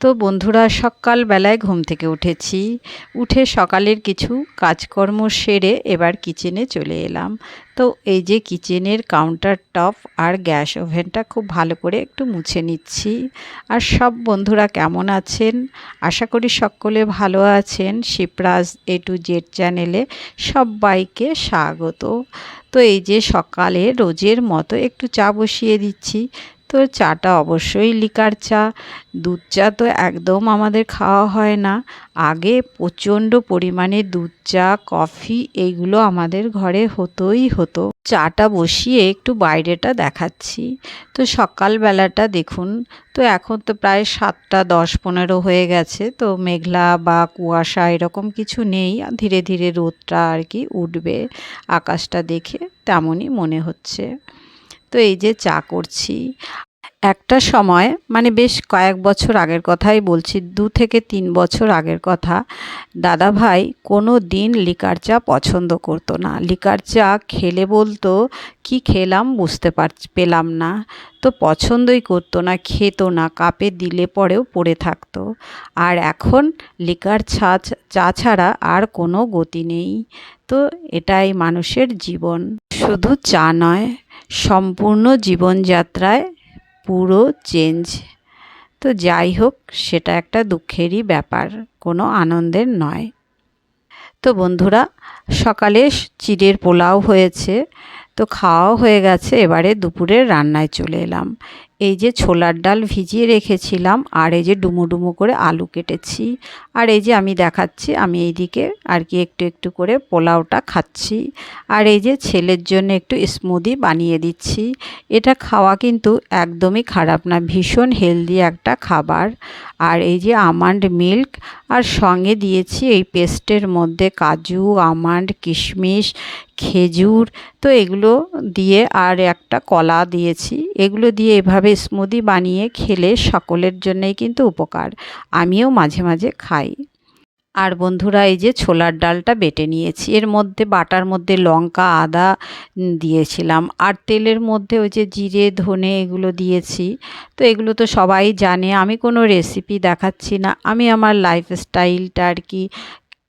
তো বন্ধুরা, সকালবেলায় ঘুম থেকে উঠেছি। উঠে সকালের কিছু কাজকর্ম সেরে এবার কিচেনে চলে এলাম। তো এই যে কিচেনের কাউন্টার টপ আর গ্যাস ওভেনটা খুব ভালো করে একটু মুছে নিচ্ছি। আর সব বন্ধুরা কেমন আছেন? আশা করি সকলে ভালো আছেন। শিবরাজ এ টু জেড চ্যানেলে সবাইকে স্বাগত। তো এই যে সকালে রোজের মতো একটু চা বসিয়ে দিচ্ছি। তো চাটা অবশ্যই লিকার চা। দুধ চা তো একদম আমাদের খাওয়া হয় না। আগে প্রচণ্ড পরিমাণে দুধ চা, কফি এইগুলো আমাদের ঘরে হতোই হতো। চাটা বসিয়ে একটু বাইরেটা দেখাচ্ছি। তো সকালবেলাটা দেখুন, তো এখন তো প্রায় সাতটা, দশ, পনেরো হয়ে গেছে। তো মেঘলা বা কুয়াশা এরকম কিছু নেই। ধীরে ধীরে রোদটা আর কি উঠবে। আকাশটা দেখে তেমনই মনে হচ্ছে। তো এই যে চা করছি। একটা সময় মানে বেশ কয়েক বছর আগের কথাই বলছি, দু থেকে তিন বছর আগের কথা, দাদা ভাই কোনো দিন লিকার চা পছন্দ করতো না। লিকার চা খেলে বলতো, কি খেলাম বুঝতে পার, পেলাম না। তো পছন্দই করতো না, খেতো না, কাপে দিলে পরেও পড়ে থাকতো। আর এখন লিকার ছা চা ছাড়া আর কোনো গতি নেই। তো এটাই মানুষের জীবন। শুধু চা নয় সম্পূর্ণ জীবনযাত্রায় পুরো চেঞ্জ। তো যাই হোক, সেটা একটা দুঃখেরই ব্যাপার, কোনো আনন্দের নয়। তো বন্ধুরা, সকালে চিড়ের পোলাও হয়েছে, তো খাওয়াও হয়ে গেছে, এবারে দুপুরের রান্নায় চলে এলাম। এই যে ছোলার ডাল ভিজিয়ে রেখেছিলাম, আর এই যে ডুমো ডুমো করে আলু কেটেছি। আর এই যে আমি দেখাচ্ছি, আমি এইদিকে আর কি একটু একটু করে পোলাওটা খাচ্ছি। আর এই যে ছেলের জন্য একটু স্মুদি বানিয়ে দিচ্ছি। এটা খাওয়া কিন্তু একদমই খারাপ না, ভীষণ হেলদি একটা খাবার। আর এই যে আমান্ড মিল্ক আর সঙ্গে দিয়েছি এই পেস্টের মধ্যে কাজু আমান্ড কিশমিশ, খেজুর। তো এগুলো দিয়ে আর একটা কলা দিয়েছি। এগুলো দিয়ে এভাবে স্মুদি বানিয়ে খেলে সকলের জন্যই কিন্তু উপকার। আমিও মাঝে মাঝে খাই। আর বন্ধুরা, এই যে ছোলার ডালটা বেটে নিয়েছি। এর মধ্যে বাটার মধ্যে লঙ্কা, আদা দিয়েছিলাম। আর তেলের মধ্যে ওই যে জিরে, ধনে এগুলো দিয়েছি। তো এগুলো তো সবাই জানে, আমি কোনো রেসিপি দেখাচ্ছি না। আমি আমার লাইফস্টাইলটা আর কি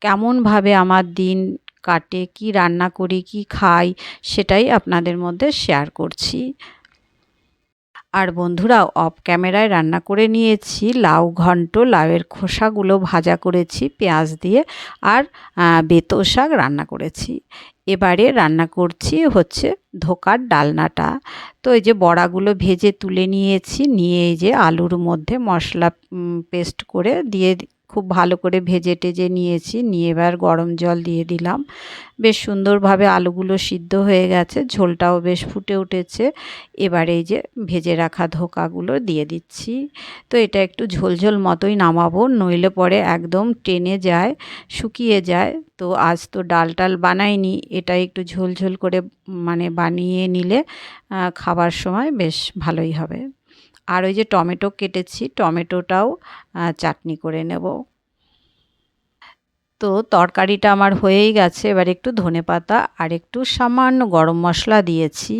কেমনভাবে আমার দিন কাটে, কি রান্না করি, কি খাই, সেটাই আপনাদের মধ্যে শেয়ার করছি। আর বন্ধুরা অফ ক্যামেরায় রান্না করে নিয়েছি, লাউ ঘন্ট, লাউয়ের খোসাগুলো ভাজা করেছি, পেঁয়াজ দিয়ে আর বেতো শাক রান্না করেছি। এবারে রান্না করছি হচ্ছে ধোকার ডালনাটা। তো এই যে বড়াগুলো ভেজে তুলে নিয়েছি, নিয়ে এই যে আলুর মধ্যে মশলা পেস্ট করে দিয়ে খুব ভালো করে ভেজে টেজে নিয়েছি। নিয়ে এবার গরম জল দিয়ে দিলাম। বেশ সুন্দরভাবে আলুগুলো সিদ্ধ হয়ে গেছে। ঝোলটাও বেশ ফুটে উঠেছে। এবার এই যে ভেজে রাখা ধোকাগুলো দিয়ে দিচ্ছি। তো এটা একটু ঝোলঝোল মতোই নামাবো, নইলে পরে একদম টেনে যায়, শুকিয়ে যায়। তো আজ তো ডাল টাল বানাইনি, এটা একটু ঝোলঝোল করে মানে বানিয়ে নিলে খাবার সময় বেশ ভালোই হবে। আর ওই যে টমেটো কেটেছি, টমেটোটাও চাটনি করে নেব। তো তরকারিটা আমার হয়েই গেছে, এবার একটু ধনে পাতা আর একটু সামান্য গরম মশলা দিয়েছি,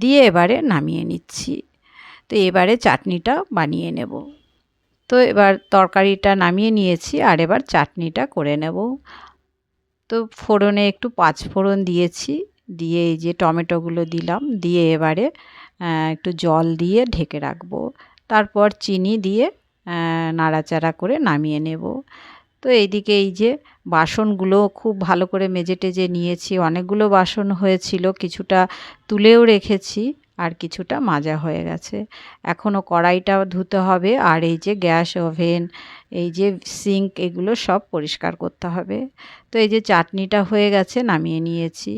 দিয়ে এবারে নামিয়ে নিচ্ছি। তো এবারে চাটনিটা বানিয়ে নেব। তো এবার তরকারিটা নামিয়ে নিয়েছি আর এবার চাটনিটা করে নেব। তো ফোড়নে একটু পাঁচ ফোড়ন দিয়েছি, দিয়ে এই যে টমেটোগুলো দিলাম, দিয়ে এবারে একটু জল দিয়ে ঢেকে রাখব। তারপর চিনি দিয়ে নাড়াচাড়া করে নামিয়ে নেব। তো এইদিকে এই যে বাসনগুলো খুব ভালো করে মেজে টেজে নিয়েছি। অনেকগুলো বাসন হয়েছিল, কিছুটা তুলেও রেখেছি আর কিছুটা মাজা হয়ে গেছে। এখনও কড়াইটা ধুতে হবে আর এই যে গ্যাস ওভেন, এই যে সিঙ্ক এগুলো সব পরিষ্কার করতে হবে। তো এই যে চাটনিটা হয়ে গেছে, নামিয়ে নিয়েছি।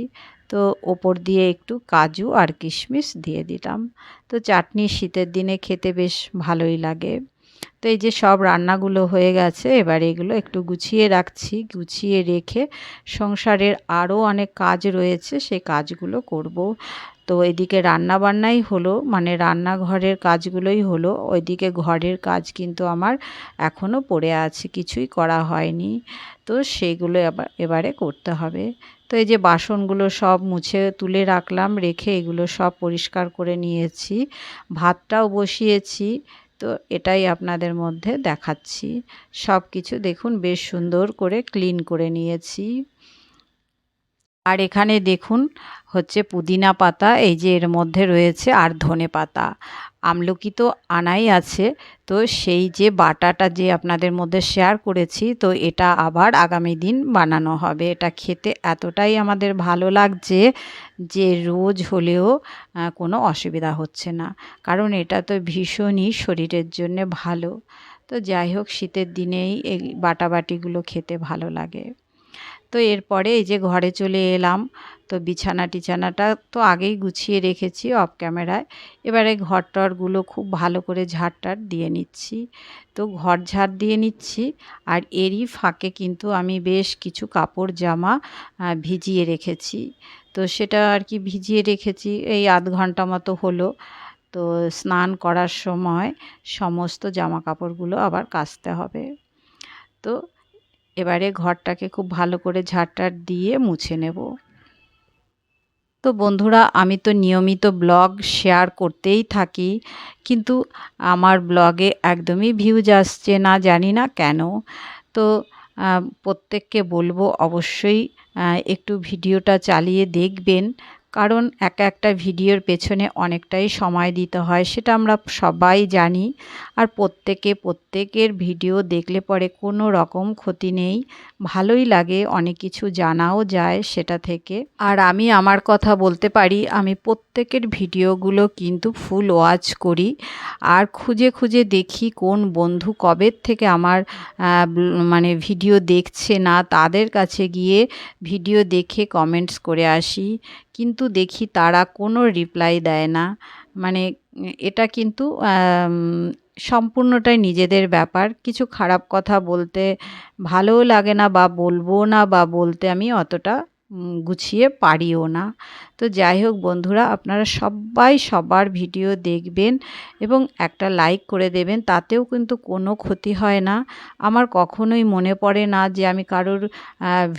তো ওপর দিয়ে একটু কাজু আর কিশমিশ দিয়ে দিলাম। তো চাটনি শীতের দিনে খেতে বেশ ভালোই লাগে। তো এই যে সব রান্নাগুলো হয়ে গেছে, এবার এগুলো একটু গুছিয়ে রাখছি। গুছিয়ে রেখে সংসারের আরও অনেক কাজ রয়েছে সে কাজগুলো করব। তো এদিকে রান্না বান্নাই হলো মানে রান্নাঘরের কাজগুলোই হলো। ওইদিকে ঘরের কাজ কিন্তু আমার এখনও পড়ে আছে, কিছুই করা হয়নি। তো এবার এবারে করতে হবে। তো এই যে বাসনগুলো সব মুছে তুলে রাখলাম, রেখে এগুলো সব পরিষ্কার করে নিয়েছি। ভাতটাও বসিয়েছি, তো এটাই আপনাদের মধ্যে দেখাচ্ছি। সব কিছু দেখুন, বেশ সুন্দর করে ক্লিন করে নিয়েছি। আর এখানে দেখুন হচ্ছে পুদিনা পাতা, এই যে এর মধ্যে রয়েছে আর ধনে পাতা। আমলকি তো আনাই আছে, তো সেই যে বাটাটা যে আপনাদের মধ্যে শেয়ার করেছি, তো এটা আবার আগামী দিন বানানো হবে। এটা খেতে এতটাই আমাদের ভালো লাগছে যে রোজ হলেও কোনো অসুবিধা হচ্ছে না। কারণ এটা তো ভীষণই শরীরের জন্যে ভালো। তো যাই হোক, শীতের দিনেই এই বাটাবাটিগুলো খেতে ভালো লাগে। তো এরপরে এই যে ঘরে চলে এলাম। তো বিছানা টিছানাটা তো আগেই গুছিয়ে রেখেছি অফ ক্যামেরায় এবারে ঘর টরগুলো খুব ভালো করে ঝাড়টার দিয়ে নিচ্ছি। তো ঘর ঝাড় দিয়ে নিচ্ছি আর এরই ফাঁকে কিন্তু আমি বেশ কিছু কাপড় জামা ভিজিয়ে রেখেছি। তো সেটা আর কি ভিজিয়ে রেখেছি, এই আধ ঘণ্টা মতো হলো। তো স্নান করার সময় সমস্ত জামা কাপড়গুলো আবার কাচতে হবে। তো এবারে ঘরটাকে খুব ভালো করে ঝাড়টার দিয়ে মুছে নেব। তো বন্ধুরা, আমি তো নিয়মিত ব্লগ শেয়ার করতেই থাকি, কিন্তু আমার ব্লগে একদমই ভিউজ আসছে না, জানি না কেন। তো প্রত্যেককে বলব অবশ্যই একটু ভিডিওটা চালিয়ে দেখবেন। কারণ এক একটা ভিডিওর পেছনে অনেকটাই সময় দিতে হয়, সেটা আমরা সবাই জানি। আর প্রত্যেকে প্রত্যেকের ভিডিও দেখলে পরে কোনো রকম ক্ষতি নেই। ভালোই লাগে, অনেক কিছু জানাও যায় সেটা থেকে। আর আমি আমার কথা বলতে পারি, আমি প্রত্যেকের ভিডিওগুলো কিন্তু ফুল ওয়াচ করি। আর খুঁজে খুঁজে দেখি কোন বন্ধু কবের থেকে আমার মানে ভিডিও দেখছে না, তাদের কাছে গিয়ে ভিডিও দেখে কমেন্টস করে আসি। কিন্তু দেখি তারা কোনো রিপ্লাই দেয় না। মানে এটা কিন্তু সম্পূর্ণটাই নিজেদের ব্যাপার। কিছু খারাপ কথা বলতে ভালোও লাগে না বা বলব না বা বলতে আমি অতটা গুছিয়ে পারিও না। তো যাই হোক বন্ধুরা, আপনারা সবাই সবার ভিডিও দেখবেন এবং একটা লাইক করে দেবেন, তাতেও কিন্তু কোনো ক্ষতি হয় না। আমার কখনোই মনে পড়ে না যে আমি কারোর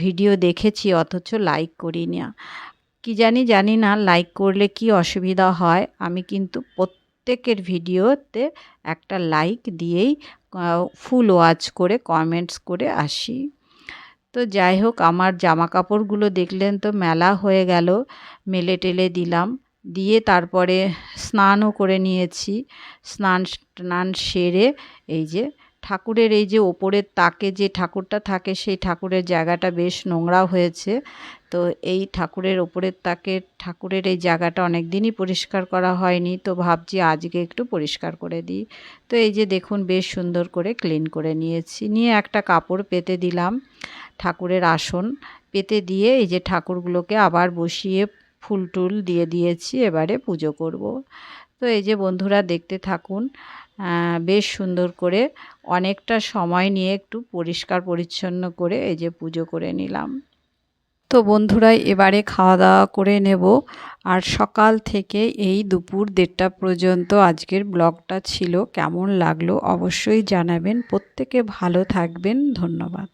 ভিডিও দেখেছি অথচ লাইক করি না কি জানি জানি না, লাইক করলে কি অসুবিধা হয়, আমি কিন্তু প্রত্যেকের ভিডিওতে একটা লাইক দিয়েই ফুল ওয়াচ করে কমেন্টস করে আসি। তো যাই হোক, আমার জামা কাপড়গুলো দেখলেন তো মেলা হয়ে গেল, মেলে টেলে দিলাম। দিয়ে তারপরে স্নানও করে নিয়েছি। স্নান স্নান সেরে এই যে ঠাকুরের এই যে ওপরের তাকে যে ঠাকুরটা থাকে, সেই ঠাকুরের জায়গাটা বেশ নোংরা হয়েছে। তো এই ঠাকুরের ওপরের তাকে, ঠাকুরের এই জায়গাটা অনেক দিনই পরিষ্কার করা হয়নি, তো ভাবছি আজকে একটু পরিষ্কার করে দিই। তো এই যে দেখুন, বেশ সুন্দর করে ক্লিন করে নিয়েছি। নিয়ে একটা কাপড় পেতে দিলাম ঠাকুরের আসন। পেতে দিয়ে এই যে ঠাকুরগুলোকে আবার বসিয়ে ফুল টুল দিয়ে দিয়েছি, এবারে পুজো করব। তো এই যে বন্ধুরা দেখতে থাকুন বেশ সুন্দর করে অনেকটা সময় নিয়ে একটু পরিষ্কার পরিচ্ছন্ন করে এই যে পুজো করে নিলাম। তো বন্ধুরা, এবারে খাওয়া দাওয়া করে নেব। আর সকাল থেকে এই দুপুর দেড়টা পর্যন্ত আজকের ব্লগটা ছিল। কেমন লাগল অবশ্যই জানাবেন। প্রত্যেকে ভালো থাকবেন। ধন্যবাদ।